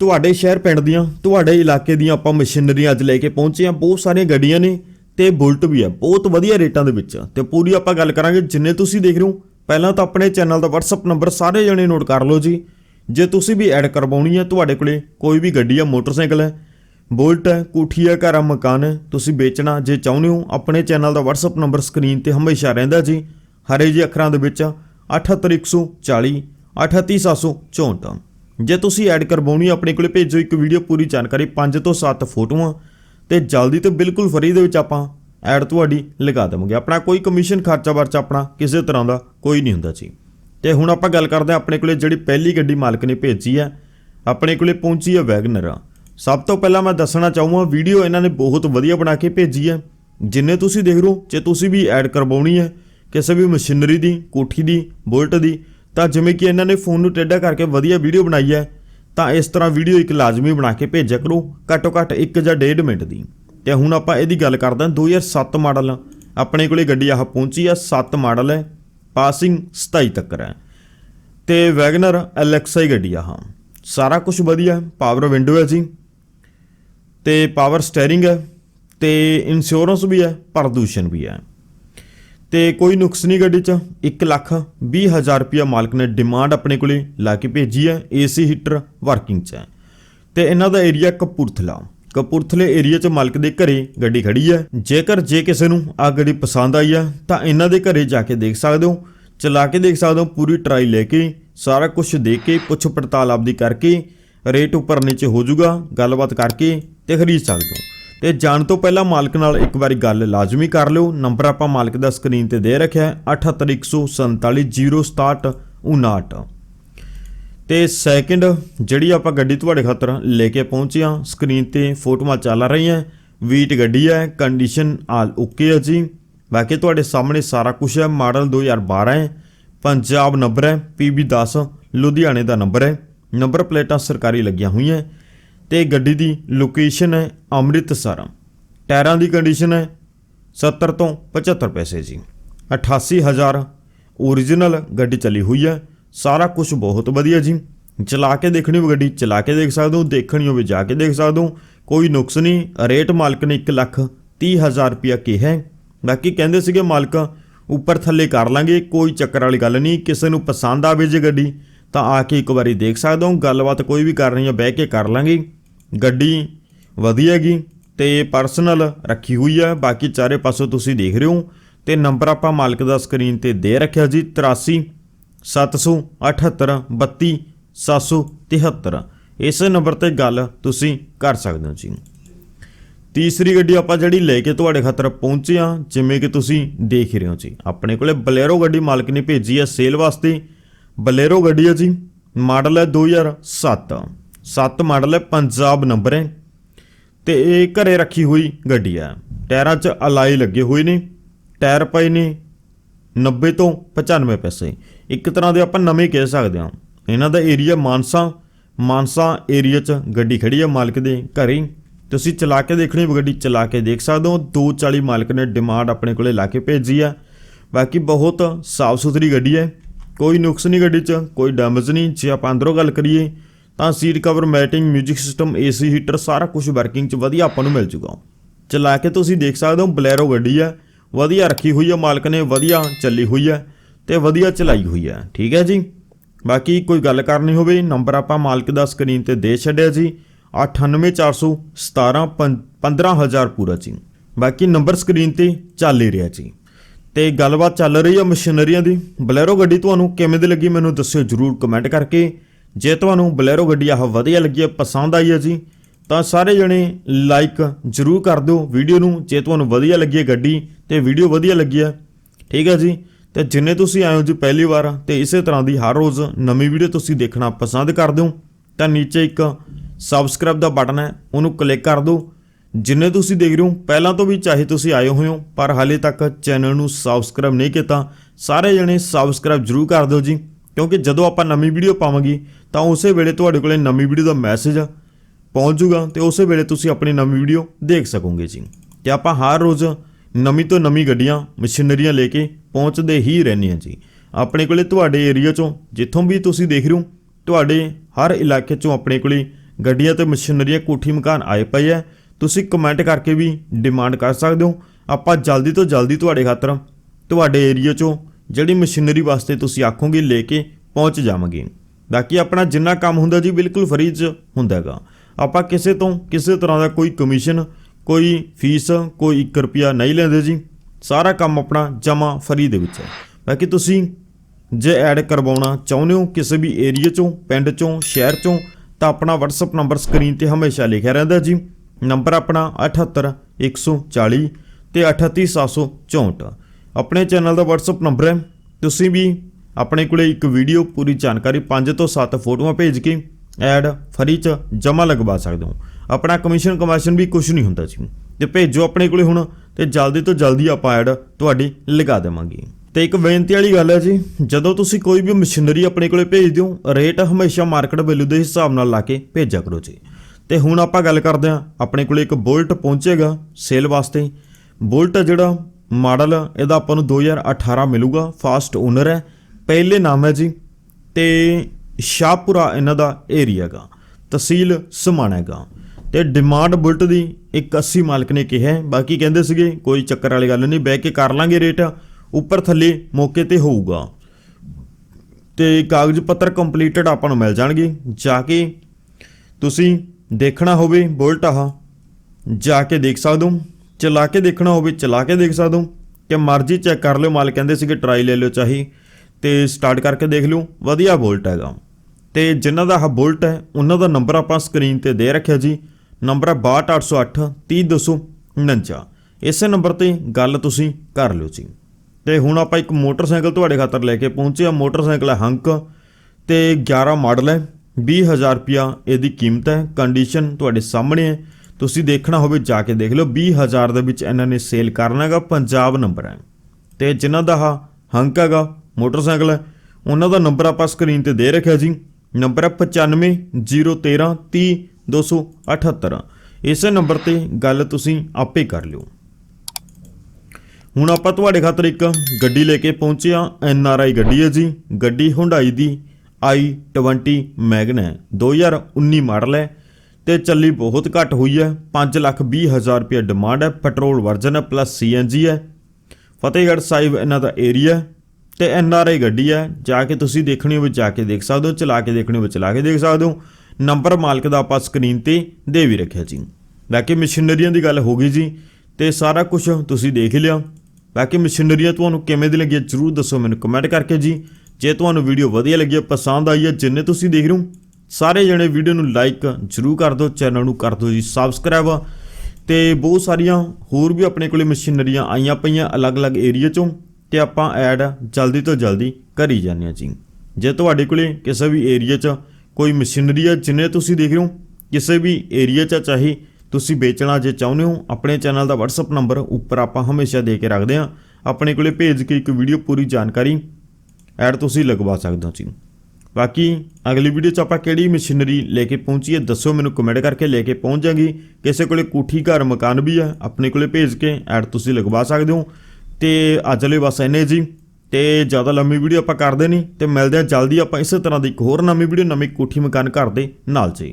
ਤੁਹਾਡੇ ਸ਼ਹਿਰ ਪਿੰਡ ਦੀਆਂ, ਤੁਹਾਡੇ ਇਲਾਕੇ ਦੀਆਂ ਆਪਾਂ ਮਸ਼ੀਨਰੀਆਂ ਅੱਜ ਲੈ ਕੇ ਪਹੁੰਚੇ ਹਾਂ। ਬਹੁਤ ਸਾਰੀਆਂ ਗੱਡੀਆਂ ਨੇ ਤੇ ਬੁਲਟ ਵੀ ਹੈ ਬਹੁਤ ਵਧੀਆ ਰੇਟਾਂ ਦੇ ਵਿੱਚ ਤੇ ਪੂਰੀ ਆਪਾਂ ਗੱਲ ਕਰਾਂਗੇ। ਜਿੰਨੇ ਤੁਸੀਂ ਦੇਖ ਰਹੇ ਹੋ, ਪਹਿਲਾਂ ਤਾਂ ਆਪਣੇ ਚੈਨਲ ਦਾ WhatsApp ਨੰਬਰ ਸਾਰੇ ਜਣੇ ਨੋਟ ਕਰ ਲਓ ਜੀ। ਜੇ ਤੁਸੀਂ ਵੀ ਐਡ ਕਰਵਾਉਣੀ ਹੈ ਤੁਹਾਡੇ ਕੋਲੇ ਕੋਈ ਵੀ ਗੱਡੀ ਆ, ਮੋਟਰਸਾਈਕਲ ਹੈ ਬੁਲਟ ਹੈ ਕੋਠੀ ਹੈ ਘਰ ਆ, ਮਕਾਨ ਹੈ ਤੁਸੀਂ ਵੇਚਣਾ ਜੇ ਚਾਹੁੰਦੇ ਹੋ, ਆਪਣੇ ਚੈਨਲ ਦਾ WhatsApp ਨੰਬਰ ਸਕਰੀਨ ਤੇ ਹਮੇਸ਼ਾ ਰਹਿੰਦਾ ਜੀ। ਹਰੇ ਜੀ ਅੱਖਰਾਂ ਦੇ ਵਿੱਚ 78140 38764 ਜੇ ਤੁਸੀਂ ਐਡ ਕਰਵਾਉਣੀ ਆਪਣੇ ਕੋਲੇ ਭੇਜੋ ਇੱਕ ਵੀਡੀਓ ਪੂਰੀ ਜਾਣਕਾਰੀ 5 ਤੋਂ 7 ਫੋਟੋਆਂ। ਤੇ ਜਲਦੀ ਤੇ ਬਿਲਕੁਲ ਫਰੀ ਦੇ ਵਿੱਚ ਆਪਾਂ ਐਡ ਤੁਹਾਡੀ ਲਗਾ ਦੇਵਾਂਗੇ। ਆਪਣਾ ਕੋਈ ਕਮਿਸ਼ਨ ਖਰਚਾ ਵਰਚਾ ਆਪਣਾ ਕਿਸੇ ਤਰ੍ਹਾਂ ਦਾ ਕੋਈ ਨਹੀਂ ਹੁੰਦਾ ਜੀ। ਤੇ ਹੁਣ ਆਪਾਂ ਗੱਲ ਕਰਦੇ ਹਾਂ ਆਪਣੇ ਕੋਲੇ ਜਿਹੜੀ ਪਹਿਲੀ ਗੱਡੀ ਮਾਲਕ ਨੇ ਭੇਜੀ ਹੈ, ਆਪਣੇ ਕੋਲੇ ਪਹੁੰਚੀ ਹੈ ਵੈਗਨਰ। ਸਭ ਤੋਂ ਪਹਿਲਾਂ ਮੈਂ ਦੱਸਣਾ ਚਾਹੂੰਗਾ, ਵੀਡੀਓ ਇਹਨਾਂ ਨੇ ਬਹੁਤ ਵਧੀਆ ਬਣਾ ਕੇ ਭੇਜੀ ਹੈ। ਜਿੰਨੇ ਤੁਸੀਂ ਦੇਖ ਰਹੇ ਹੋ, ਜੇ ਤੁਸੀਂ ਵੀ ਐਡ ਕਰਵਾਉਣੀ ਹੈ, ਕਿਸੇ ਵੀ ਮਸ਼ੀਨਰੀ ਦੀ, ਕੋਠੀ ਦੀ, ਬੁਲਟ ਦੀ ਤਾਂ ਜਿਵੇਂ ਕਿ ਇਹਨਾਂ ਨੇ ਫੋਨ ਨੂੰ ਟੇਢਾ ਕਰਕੇ ਵਧੀਆ ਵੀਡੀਓ ਬਣਾਈ ਹੈ, ਤਾਂ ਇਸ ਤਰ੍ਹਾਂ ਵੀਡੀਓ ਇੱਕ ਲਾਜ਼ਮੀ ਬਣਾ ਕੇ ਭੇਜਿਆ ਕਰੋ, ਘੱਟੋ ਘੱਟ 1 ਜਾਂ 1.5 ਮਿੰਟ ਦੀ। ਤੇ ਹੁਣ ਆਪਾਂ ਇਹਦੀ ਗੱਲ ਕਰਦੇ ਹਾਂ 2007 ਮਾਡਲ। ਆਪਣੇ ਕੋਲੇ ਗੱਡੀ ਆਹ ਪਹੁੰਚੀ ਆ 7 ਮਾਡਲ ਹੈ, ਪਾਸਿੰਗ 27 ਤੱਕ ਹੈ। ਤੇ ਵੈਗਨਰ, ਐਲਐਕਸਆਈ ਗੱਡੀ ਆ ਹਾਂ ਸਾਰਾ ਕੁਝ ਵਧੀਆ, ਪਾਵਰ ਵਿੰਡੋ ਹੈ ਜੀ। ਤੇ ਪਾਵਰ ਸਟੀਅਰਿੰਗ ਹੈ, ਤੇ ਇੰਸ਼ੋਰੈਂਸ ਵੀ ਹੈ, ਪ੍ਰਦੂਸ਼ਣ ਵੀ ਹੈ। ਤੇ ਕੋਈ ਨੁਕਸ ਨਹੀਂ ਗੱਡੀ 'ਚ। 1 ਲੱਖ 20 ਹਜ਼ਾਰ ਰੁਪਇਆ ਮਾਲਕ ਨੇ ਡਿਮਾਂਡ ਆਪਣੇ ਕੋਲੇ ਲਾ ਕੇ ਭੇਜੀ ਹੈ ਏਸੀ ਹੀਟਰ ਵਰਕਿੰਗ 'ਚ ਹੈ। ਤੇ ਇਹਨਾਂ ਦਾ ਏਰੀਆ ਕਪੂਰਥਲਾ। ਕਪੂਰਥਲੇ ਏਰੀਆ 'ਚ ਮਾਲਕ ਦੇ ਘਰੇ ਗੱਡੀ ਖੜੀ ਹੈ। ਜੇਕਰ ਜੇ ਕਿਸੇ ਨੂੰ ਆ ਗੱਡੀ ਪਸੰਦ ਆਈ ਹੈ, ਤਾਂ ਇਹਨਾਂ ਦੇ ਘਰੇ ਜਾ ਕੇ ਦੇਖ ਸਕਦੇ ਹੋ। ਚਲਾ ਕੇ ਦੇਖ ਸਕਦੇ ਹੋ, ਪੂਰੀ ਟਰਾਈ ਲੈ ਕੇ, ਸਾਰਾ ਕੁਝ ਦੇਖ ਕੇ ਪੁੱਛ ਪੜਤਾਲ ਆਪਦੀ ਕਰਕੇ ਰੇਟ ਉੱਪਰ ਨੀਚੇ ਹੋ ਜਾਊਗਾ, ਗੱਲਬਾਤ ਕਰਕੇ ਤੇ ਖਰੀਦ ਸਕਦੇ ਹੋ। ਤੇ ਜਾਣ ਤੋਂ ਪਹਿਲਾਂ ਮਾਲਕ ਨਾਲ ਇੱਕ ਵਾਰੀ ਗੱਲ ਲਾਜ਼ਮੀ ਕਰ ਲਿਓ। ਨੰਬਰ ਆਪਾਂ ਮਾਲਕ ਦਾ ਸਕਰੀਨ ਤੇ ਦੇ ਰੱਖਿਆ ਹੈ 7814406759 ਤੇ ਸੈਕਿੰਡ ਜਿਹੜੀ ਆਪਾਂ ਗੱਡੀ ਤੁਹਾਡੇ ਖਾਤਰ ਲੈ ਕੇ ਪਹੁੰਚੇ ਹਾਂ, ਸਕਰੀਨ ਤੇ ਫੋਟੋਆਂ ਚੱਲ ਰਹੀਆਂ ਵੀਟ ਗੱਡੀ ਹੈ ਕੰਡੀਸ਼ਨ ਆਲ ਓਕੇ ਹੈ ਜੀ। ਬਾਕੀ ਤੁਹਾਡੇ ਸਾਹਮਣੇ ਸਾਰਾ ਕੁਝ ਹੈ, ਮਾਡਲ 2012 ਹੈ, ਪੰਜਾਬ ਨੰਬਰ ਹੈ PB10 ਲੁਧਿਆਣੇ ਦਾ ਨੰਬਰ ਹੈ। ਨੰਬਰ ਪਲੇਟਾਂ ਸਰਕਾਰੀ ਲੱਗੀਆਂ ਹੋਈਆਂ ਤੇ ਗੱਡੀ ਦੀ ਲੋਕੇਸ਼ਨ ਹੈ ਅੰਮ੍ਰਿਤਸਰ। ਟਾਇਰਾਂ ਦੀ ਕੰਡੀਸ਼ਨ ਹੈ 70 ਤੋਂ 75 ਪੈਸੇ ਜੀ। 88000 ਓਰੀਜਨਲ ਗੱਡੀ ਚੱਲੀ ਹੋਈ ਹੈ। ਸਾਰਾ ਕੁਝ ਬਹੁਤ ਵਧੀਆ ਜੀ। ਚਲਾ ਕੇ ਦੇਖਣੀ ਹੋਵੇ ਗੱਡੀ, ਚਲਾ ਕੇ ਦੇਖ ਸਕਦੇ ਹੋ। ਦੇਖਣੀ ਹੋਵੇ ਜਾ ਕੇ ਦੇਖ ਸਕਦੇ ਹੋ। ਕੋਈ ਨੁਕਸ ਨਹੀਂ। ਰੇਟ ਮਾਲਕ ਨੇ 1 ਲੱਖ 30 ਹਜ਼ਾਰ ਰੁਪਇਆ ਕਿਹਾ ਬਾਕੀ ਕਹਿੰਦੇ ਸੀਗੇ ਮਾਲਕ, ਉੱਪਰ ਥੱਲੇ ਕਰ ਲਾਂਗੇ, ਕੋਈ ਚੱਕਰ ਵਾਲੀ ਗੱਲ ਨਹੀਂ। ਕਿਸੇ ਨੂੰ ਪਸੰਦ ਆਵੇ ਜੇ ਗੱਡੀ, ਤਾਂ ਆ ਕੇ ਇੱਕ ਵਾਰੀ ਦੇਖ ਸਕਦੇ ਹੋ। ਗੱਲਬਾਤ ਕੋਈ ਵੀ ਕਰਨੀ ਹੈ, ਬਹਿ ਕੇ ਕਰ ਲਾਂਗੇ। ਗੱਡੀ ਵਧੀਆ ਹੈਗੀ ਤੇ ਪਰਸਨਲ ਰੱਖੀ ਹੋਈ ਹੈ ਬਾਕੀ ਚਾਰੇ ਪਾਸੋਂ ਤੁਸੀਂ ਦੇਖ ਰਹੇ ਹੋ। ਤੇ ਨੰਬਰ ਆਪਾਂ ਮਾਲਕ ਦਾ ਸਕਰੀਨ ਤੇ ਦੇ ਰੱਖਿਆ ਜੀ 83 778 32 773 ਇਸ ਨੰਬਰ ਤੇ ਗੱਲ ਤੁਸੀਂ ਕਰ ਸਕਦੇ ਹੋ ਜੀ। ਤੀਸਰੀ ਗੱਡੀ ਆਪਾਂ ਜਿਹੜੀ ਲੈ ਕੇ ਤੁਹਾਡੇ ਖਾਤਰ ਪਹੁੰਚੇ ਆ, ਜਿਵੇਂ ਕਿ ਤੁਸੀਂ ਦੇਖ ਰਹੇ ਹੋ ਜੀ। ਆਪਣੇ ਕੋਲੇ ਬਲੇਰੋ ਗੱਡੀ ਮਾਲਕ ਨੇ ਭੇਜੀ ਹੈ ਸੇਲ ਵਾਸਤੇ। ਬਲੇਰੋ ਗੱਡੀ ਹੈ ਜੀ, ਮਾਡਲ ਹੈ 2007 7 ਮਾਡਲ ਹੈ ਪੰਜਾਬ ਨੰਬਰ ਹੈ। ਤੇ ਇਹ ਘਰੇ ਰੱਖੀ ਹੋਈ ਗੱਡੀ ਹੈ ਟਾਇਰਾਂ 'ਚ ਅਲਾਈ ਲੱਗੇ ਹੋਏ ਨੇ। ਟਾਇਰ ਪਏ ਨੇ 90 ਤੋਂ 95 ਪੈਸੇ। ਇੱਕ ਤਰ੍ਹਾਂ ਦੇ ਆਪਾਂ ਨਵੇਂ ਕਹਿ ਸਕਦੇ ਹਾਂ। ਇਹਨਾਂ ਦਾ ਏਰੀਆ ਮਾਨਸਾ ਮਾਨਸਾ ਏਰੀਆ 'ਚ ਗੱਡੀ ਖੜੀ ਹੈ ਮਾਲਕ ਦੇ ਘਰੇ। ਹੀ। ਤੁਸੀਂ ਚਲਾ ਕੇ ਦੇਖਣੀ ਗੱਡੀ ਚਲਾ ਕੇ ਦੇਖ ਸਕਦੇ ਹੋ। 240 ਮਾਲਕ ਨੇ ਡਿਮਾਂਡ ਆਪਣੇ ਕੋਲੇ ਲਾ ਕੇ ਭੇਜੀ ਆ। ਬਾਕੀ ਬਹੁਤ ਸਾਫ਼ ਸੁਥਰੀ ਗੱਡੀ ਹੈ। ਕੋਈ ਨੁਕਸ ਨਹੀਂ ਗੱਡੀ 'ਚ, ਕੋਈ ਡੈਮੇਜ ਨਹੀਂ। ਜੇ ਆਪਾਂ ਅੰਦਰੋਂ ਗੱਲ ਕਰੀਏ ਤਾਂ seat cover matting 뮤직 system AC heater ਸਾਰਾ ਕੁਝ ਵਰਕਿੰਗ 'ਚ ਵਧੀਆ ਆਪਾਂ ਨੂੰ ਮਿਲ ਜੂਗਾ ਚਲਾ ਕੇ ਤੁਸੀਂ ਦੇਖ ਸਕਦੇ ਹੋ, ਬਲੈਰੋ ਗੱਡੀ ਹੈ, ਵਧੀਆ ਰੱਖੀ ਹੋਈ ਹੈ ਮਾਲਕ ਨੇ, ਵਧੀਆ ਚੱਲੀ ਹੋਈ ਹੈ ਤੇ ਵਧੀਆ ਚਲਾਈ ਹੋਈ ਹੈ। ਠੀਕ ਹੈ ਜੀ? ਬਾਕੀ ਕੋਈ ਗੱਲ ਕਰਨੀ ਹੋਵੇ ਨੰਬਰ ਆਪਾਂ ਮਾਲਕ ਦਾ ਸਕਰੀਨ ਤੇ ਦੇ ਛੱਡਿਆ ਜੀ 98417 15000 ਪੂਰਾ ਜੀ। ਬਾਕੀ ਨੰਬਰ ਸਕਰੀਨ ਤੇ ਚੱਲ ਹੀ ਰਿਹਾ ਜੀ। ਤੇ ਗੱਲਬਾਤ ਚੱਲ ਰਹੀ ਆ ਮਸ਼ੀਨਰੀਆਂ ਦੀ। ਬਲੈਰੋ ਗੱਡੀ ਤੁਹਾਨੂੰ ਕਿਵੇਂ ਦੀ ਲੱਗੀ ਮੈਨੂੰ ਦੱਸਿਓ, ਜਰੂਰ ਕਮੈਂਟ ਕਰਕੇ। ਜੇ ਤੁਹਾਨੂੰ ਬਲੈਰੋ ਗੱਡੀ ਆਹ ਵਧੀਆ ਲੱਗੀ ਹੈ ਪਸੰਦ ਆਈ ਹੈ ਜੀ, ਤਾਂ ਸਾਰੇ ਜਣੇ ਲਾਈਕ ਜਰੂਰ ਕਰ ਦਿਓ। ਵੀਡੀਓ ਨੂੰ ਜੇ ਤੁਹਾਨੂੰ ਵਧੀਆ ਲੱਗੀ ਹੈ ਗੱਡੀ, ਤੇ ਵੀਡੀਓ ਵਧੀਆ ਲੱਗੀ ਹੈ, ਠੀਕ ਹੈ ਜੀ, ਤੇ ਜਿੰਨੇ ਤੁਸੀਂ ਆਏ ਹੋ ਜੀ ਪਹਿਲੀ ਵਾਰ, ਤੇ ਇਸੇ ਤਰ੍ਹਾਂ ਦੀ ਹਰ ਰੋਜ਼ ਨਵੀਂ ਵੀਡੀਓ ਤੁਸੀਂ ਦੇਖਣਾ ਪਸੰਦ ਕਰਦੇ ਹੋ ਤਾਂ ਨੀਚੇ ਇੱਕ ਸਬਸਕ੍ਰਾਈਬ ਦਾ ਬਟਨ ਹੈ, ਉਹਨੂੰ ਕਲਿੱਕ ਕਰ ਦਿਓ। ਜਿੰਨੇ ਤੁਸੀਂ ਦੇਖ ਰਹੇ ਹੋ, ਪਹਿਲਾਂ ਤੋਂ ਵੀ ਚਾਹੇ ਤੁਸੀਂ ਆਏ ਹੋਏ ਹੋ, ਪਰ ਹਾਲੇ ਤੱਕ ਚੈਨਲ ਨੂੰ ਸਬਸਕ੍ਰਾਈਬ ਨਹੀਂ ਕੀਤਾ, ਸਾਰੇ ਜਣੇ ਸਬਸਕ੍ਰਾਈਬ ਜਰੂਰ ਕਰ ਦਿਓ ਜੀ। ਕਿਉਂਕਿ ਜਦੋਂ ਆਪਾਂ ਨਵੀਂ ਵੀਡੀਓ ਪਾਵਾਂਗੇ, ਤਾਂ ਉਸੇ ਵੇਲੇ ਤੁਹਾਡੇ ਕੋਲੇ ਨਵੀਂ ਵੀਡੀਓ ਦਾ ਮੈਸੇਜ ਪਹੁੰਚ ਜਾਊਗਾ ਤੇ ਉਸੇ ਵੇਲੇ ਤੁਸੀਂ ਆਪਣੀ ਨਵੀਂ ਵੀਡੀਓ ਦੇਖ ਸਕੋਗੇ ਜੀ। ਤੇ ਆਪਾਂ ਹਰ ਰੋਜ਼ ਨਵੀਂ ਤੋਂ ਨਵੀਂ ਗੱਡੀਆਂ, ਮਸ਼ੀਨਰੀਆਂ ਲੈ ਕੇ ਪਹੁੰਚਦੇ ਹੀ ਰਹਿੰਦੇ ਹਾਂ ਜੀ। ਆਪਣੇ ਕੋਲੇ ਤੁਹਾਡੇ ਏਰੀਆ ਚੋਂ ਜਿੱਥੋਂ ਵੀ ਤੁਸੀਂ ਦੇਖ ਰਹੇ ਹੋ, ਤੁਹਾਡੇ ਹਰ ਇਲਾਕੇ ਚੋਂ ਆਪਣੇ ਕੋਲੇ ਗੱਡੀਆਂ ਤੇ ਮਸ਼ੀਨਰੀਆਂ ਕੋਠੀ ਮਕਾਨ ਆਏ ਪਏ ਆ। ਤੁਸੀਂ ਕਮੈਂਟ ਕਰਕੇ ਵੀ ਡਿਮਾਂਡ ਕਰ ਸਕਦੇ ਹੋ। ਆਪਾਂ ਜਲਦੀ ਤੋਂ ਜਲਦੀ ਤੁਹਾਡੇ ਖਾਤਰ, ਤੁਹਾਡੇ ਏਰੀਆ 'ਚੋਂ ਜਿਹੜੀ ਮਸ਼ੀਨਰੀ ਵਾਸਤੇ ਤੁਸੀਂ ਆਖੋਗੇ, ਲੈ ਕੇ ਪਹੁੰਚ ਜਾਵਾਂਗੇ। ਬਾਕੀ ਆਪਣਾ ਜਿੰਨਾ ਕੰਮ ਹੁੰਦਾ ਜੀ, ਬਿਲਕੁਲ ਫਰੀ 'ਚ ਹੁੰਦਾ ਹੈਗਾ। ਆਪਾਂ ਕਿਸੇ ਤੋਂ ਕਿਸੇ ਤਰ੍ਹਾਂ ਦਾ ਕੋਈ ਕਮਿਸ਼ਨ ਕੋਈ ਫੀਸ ਕੋਈ 1 ਰੁਪਿਆ ਨਹੀਂ ਲੈਂਦੇ ਜੀ। ਸਾਰਾ ਕੰਮ ਆਪਣਾ ਜਮਾ ਫਰੀ ਦੇ ਵਿੱਚ ਹੈ। ਬਾਕੀ ਤੁਸੀਂ ਜੇ ਐਡ ਕਰਵਾਉਣਾ ਚਾਹੁੰਦੇ ਹੋ ਕਿਸੇ ਵੀ ਏਰੀਆ 'ਚੋਂ, ਪਿੰਡ 'ਚੋਂ, ਸ਼ਹਿਰ 'ਚੋਂ, ਤਾਂ ਆਪਣਾ WhatsApp ਨੰਬਰ ਸਕਰੀਨ ਤੇ ਹਮੇਸ਼ਾ ਲਿਖਿਆ ਰਹਿੰਦਾ ਜੀ। ਨੰਬਰ ਆਪਣਾ 78 140 ਤੇ 38764 ਆਪਣੇ ਚੈਨਲ ਦਾ WhatsApp ਨੰਬਰ ਹੈ। ਤੁਸੀਂ ਵੀ ਆਪਣੇ ਕੋਲੇ ਇੱਕ ਵੀਡੀਓ ਪੂਰੀ ਜਾਣਕਾਰੀ 5 ਤੋਂ 7 ਫੋਟੋਆਂ ਭੇਜ ਕੇ ਐਡ ਫਰੀ ਚ ਜਮਾ ਲਗਵਾ ਸਕਦੇ ਹੋ। ਆਪਣਾ ਕਮਿਸ਼ਨ ਕਮਾਸ਼ਨ ਵੀ ਕੁਝ ਨਹੀਂ ਹੁੰਦਾ ਜੀ। ਤੇ ਭੇਜੋ ਆਪਣੇ ਕੋਲੇ ਹੁਣ ਤੇ ਜਲਦੀ ਤੋਂ ਜਲਦੀ ਆਪਾਂ ਐਡ ਤੁਹਾਡੀ ਲਗਾ ਦੇਵਾਂਗੇ। ਤੇ ਇੱਕ ਬੇਨਤੀ ਵਾਲੀ ਗੱਲ ਹੈ ਜੀ, ਜਦੋਂ ਤੁਸੀਂ ਕੋਈ ਵੀ ਮਸ਼ੀਨਰੀ ਆਪਣੇ ਕੋਲੇ ਭੇਜਦੇ ਹੋ ਰੇਟ ਹਮੇਸ਼ਾ ਮਾਰਕੀਟ ਵੈਲਿਊ ਦੇ ਹਿਸਾਬ ਨਾਲ ਲਾ ਕੇ ਭੇਜਿਆ ਕਰੋ ਜੀ। ਤੇ ਹੁਣ ਆਪਾਂ ਗੱਲ ਕਰਦੇ ਹਾਂ, ਆਪਣੇ ਕੋਲੇ ਇੱਕ ਬੋਲਟ ਪਹੁੰਚੇਗਾ ਸੇਲ ਵਾਸਤੇ। ਬੋਲਟ ਜਿਹੜਾ ਮਾਡਲ, ਇਹਦਾ ਆਪਾਂ ਨੂੰ 2018 ਮਿਲੂਗਾ ਫਾਸਟ ਓਨਰ ਹੈ। ਪਹਿਲੇ ਨਾਮ ਹੈ ਜੀ, ਤੇ ਸ਼ਾਹਪੁਰਾ ਇਹਨਾਂ ਦਾ ਏਰੀਆ ਗਾ ਤਹਿਸੀਲ ਸਮਾਣਾ ਹੈਗਾ। ਤੇ ਡਿਮਾਂਡ ਬੁਲਟ ਦੀ 180 ਮਾਲਕ ਨੇ ਕਿਹਾ ਬਾਕੀ ਕਹਿੰਦੇ ਸੀਗੇ, ਕੋਈ ਚੱਕਰ ਵਾਲੀ ਗੱਲ ਨਹੀਂ, ਬਹਿ ਕੇ ਕਰ ਲਾਂਗੇ ਰੇਟ ਉੱਪਰ ਥੱਲੇ ਮੌਕੇ ਤੇ ਹੋਊਗਾ। ਤੇ ਕਾਗਜ਼ ਪੱਤਰ ਕੰਪਲੀਟਡ ਆਪਾਂ ਨੂੰ ਮਿਲ ਜਾਣਗੇ। ਜਾ ਕੇ ਤੁਸੀਂ ਦੇਖਣਾ ਹੋਵੇ ਬੁਲਟ ਆਹ, ਜਾ ਕੇ ਦੇਖ ਸਕਦੇ ਹੋ। ਚਲਾ ਕੇ ਦੇਖਣਾ ਹੋਵੇ, ਚਲਾ ਕੇ ਦੇਖ ਸਕਦੇ ਹੋ। ਕਿ ਮਰਜ਼ੀ ਚੈੱਕ ਕਰ ਲਿਓ ਮਾਲ ਕਹਿੰਦੇ ਸੀਗੇ ਟਰਾਈ ਲੈ ਲਿਓ ਚਾਹੀ। ਤੇ ਸਟਾਰਟ ਕਰਕੇ ਦੇਖ ਲਿਓ, ਵਧੀਆ ਬੋਲਟ ਹੈਗਾ ਤੇ ਜਿਨ੍ਹਾਂ ਦਾ ਆਹ ਬੁਲਟ ਹੈ, ਉਹਨਾਂ ਦਾ ਨੰਬਰ ਆਪਾਂ ਸਕਰੀਨ ਤੇ ਦੇ ਰੱਖਿਆ ਜੀ। ਨੰਬਰ ਹੈ 62808 30249 ਇਸੇ ਨੰਬਰ ਤੇ ਗੱਲ ਤੁਸੀਂ ਕਰ ਲਿਓ ਜੀ। ਤੇ ਹੁਣ ਆਪਾਂ ਇੱਕ ਮੋਟਰਸਾਈਕਲ ਤੁਹਾਡੇ ਖਾਤਰ ਲੈ ਕੇ ਪਹੁੰਚੇ ਆ ਮੋਟਰਸਾਈਕਲ ਹੈ ਹੰਕ। ਤੇ 11 ਮਾਡਲ ਹੈ 20000 ਰੁਪਿਆ ਇਹਦੀ ਕੀਮਤ ਹੈ। ਕੰਡੀਸ਼ਨ ਤੁਹਾਡੇ ਸਾਹਮਣੇ ਹੈ। ਤੁਸੀਂ ਦੇਖਣਾ ਹੋਵੇ, ਜਾ ਕੇ ਦੇਖ ਲਓ 20000 ਦੇ ਵਿੱਚ ਇਹਨਾਂ ਨੇ ਸੇਲ ਕਰਨਾ ਹੈਗਾ, ਪੰਜਾਬ ਨੰਬਰ ਹੈ। ਤੇ ਜਿਨ੍ਹਾਂ ਦਾ ਆਹ ਹੰਕ ਹੈਗਾ, ਮੋਟਰਸਾਈਕਲ ਹੈ, ਉਹਨਾਂ ਦਾ ਨੰਬਰ ਆਪਾਂ ਸਕਰੀਨ ਤੇ ਦੇ ਰੱਖਿਆ ਜੀ। ਨੰਬਰ ਹੈ 950113 30278 ਇਸੇ ਨੰਬਰ ਤੇ ਗੱਲ ਤੁਸੀਂ ਆਪੇ ਕਰ ਲਿਓ। ਹੁਣ ਆਪਾਂ ਤੁਹਾਡੇ ਖਾਤਰ ਇੱਕ ਗੱਡੀ ਲੈ ਕੇ ਪਹੁੰਚੇ ਆ ਐਨ ਆਰ ਆਈ ਗੱਡੀ ਹੈ ਜੀ। ਗੱਡੀ ਹੁੰਡਾਈ ਦੀ i20 ਮੈਗਨ ਹੈ। 2019 ਮਾਡਲ ਹੈ। ਤੇ ਚੱਲੀ ਬਹੁਤ ਘੱਟ ਹੋਈ ਹੈ। 520000 ਰੁਪਏ ਡਿਮਾਂਡ ਹੈ। ਪੈਟਰੋਲ ਵਰਜ਼ਨ ਹੈ ਪਲੱਸ ਸੀਐਨਜੀ ਹੈ। ਫਤਿਹਗੜ੍ਹ ਸਾਹਿਬ ਇਹਨਾਂ ਦਾ ਏਰੀਆ ਹੈ ਤੇ ਐਨ ਆਰ ਆਈ ਗੱਡੀ ਹੈ। ਜਾ ਕੇ ਤੁਸੀਂ ਦੇਖਣੀ ਹੋਵੇ, ਜਾ ਕੇ ਦੇਖ ਸਕਦੇ ਹੋ, ਚਲਾ ਕੇ ਦੇਖਣੀ ਹੋਵੇ, ਚਲਾ ਕੇ ਦੇਖ ਸਕਦੇ ਹੋ। ਨੰਬਰ ਮਾਲਕ ਦਾ ਆਪਾਂ ਸਕਰੀਨ ਤੇ ਦੇ ਵੀ ਰੱਖਿਆ ਜੀ। ਬਾਕੀ ਮਸ਼ੀਨਰੀਆਂ ਦੀ ਗੱਲ ਹੋ ਗਈ ਜੀ ਤੇ ਸਾਰਾ ਕੁਝ ਤੁਸੀਂ ਦੇਖ ਲਿਆ। ਬਾਕੀ ਮਸ਼ੀਨਰੀਆਂ ਤੁਹਾਨੂੰ ਕਿਵੇਂ ਦੀ ਲੱਗੀਆਂ ਜਰੂਰ ਦੱਸੋ ਮੈਨੂੰ ਕਮੈਂਟ ਕਰਕੇ ਜੀ। ਜੇ ਤੁਹਾਨੂੰ ਵੀਡੀਓ ਵਧੀਆ ਲੱਗੀ ਹੈ, ਪਸੰਦ ਆਈ ਹੈ, ਜਿੰਨੇ ਤੁਸੀਂ ਦੇਖ ਰਹੇ ਹੋ ਸਾਰੇ ਜਣੇ ਵੀਡੀਓ ਨੂੰ ਲਾਈਕ ਜਰੂਰ ਕਰ ਦਿਓ ਚੈਨਲ ਨੂੰ ਕਰ ਦਿਓ ਜੀ ਸਬਸਕ੍ਰਾਈਬ ਤੇ ਬਹੁਤ ਸਾਰੀਆਂ ਹੋਰ ਵੀ ਆਪਣੇ ਕੋਲੇ ਮਸ਼ੀਨਰੀਆਂ ਆਈਆਂ ਪਈਆਂ ਅਲੱਗ-ਅਲੱਗ ਏਰੀਆ ਚੋਂ, ਤੇ ਆਪਾਂ ਐਡ ਜਲਦੀ ਤੋਂ ਜਲਦੀ ਕਰੀ ਜਾਂਦੇ ਹਾਂ ਜੀ। ਜੇ ਤੁਹਾਡੇ ਕੋਲੇ ਕਿਸੇ ਵੀ ਏਰੀਆ 'ਚ ਕੋਈ ਮਸ਼ੀਨਰੀ ਹੈ ਜਿੰਨੇ ਤੁਸੀਂ ਦੇਖ ਰਹੇ ਹੋ, ਕਿਸੇ ਵੀ ਏਰੀਆ 'ਚ ਚਾਹੇ ਤੁਸੀਂ ਵੇਚਣਾ ਜੇ ਚਾਹੁੰਦੇ ਹੋ, ਆਪਣੇ ਚੈਨਲ ਦਾ WhatsApp ਨੰਬਰ ਉੱਪਰ ਆਪਾਂ ਹਮੇਸ਼ਾ ਦੇ ਕੇ ਰੱਖਦੇ ਹਾਂ। ਆਪਣੇ ਕੋਲੇ ਭੇਜ ਕੇ ਇੱਕ ਵੀਡੀਓ ਪੂਰੀ ਜਾਣਕਾਰੀ ਐਡ ਤੁਸੀਂ ਲਗਵਾ ਸਕਦੇ ਹੋ ਜੀ। ਬਾਕੀ ਅਗਲੀ ਵੀਡੀਓ 'ਚ ਆਪਾਂ ਕਿਹੜੀ ਮਸ਼ੀਨਰੀ ਲੈ ਕੇ ਪਹੁੰਚੀਏ ਦੱਸੋ ਮੈਨੂੰ ਕਮੈਂਟ ਕਰਕੇ ਲੈ ਕੇ ਪਹੁੰਚ ਜਾਗੀ। ਕਿਸੇ ਕੋਲੇ ਕੋਠੀ, ਘਰ, ਮਕਾਨ ਵੀ ਹੈ ਆਪਣੇ ਕੋਲੇ ਭੇਜ ਕੇ ਐਡ ਤੁਸੀਂ ਲਗਵਾ ਸਕਦੇ ਹੋ। ਤੇ ਅੱਜ ਲਈ ਬਸ ਇੰਨੇ ਜੀ। ਤੇ ਜ਼ਿਆਦਾ ਲੰਮੀ ਵੀਡੀਓ ਆਪਾਂ ਕਰਦੇ ਨਹੀਂ। ਤੇ ਮਿਲਦੇ ਹਾਂ ਜਲਦੀ ਆਪਾਂ ਇਸੇ ਤਰ੍ਹਾਂ ਦੀ ਇੱਕ ਹੋਰ ਨਵੀਂ ਵੀਡੀਓ, ਨਵੀਂ ਕੋਠੀ, ਮਕਾਨ, ਘਰ ਦੇ ਨਾਲ ਜੀ।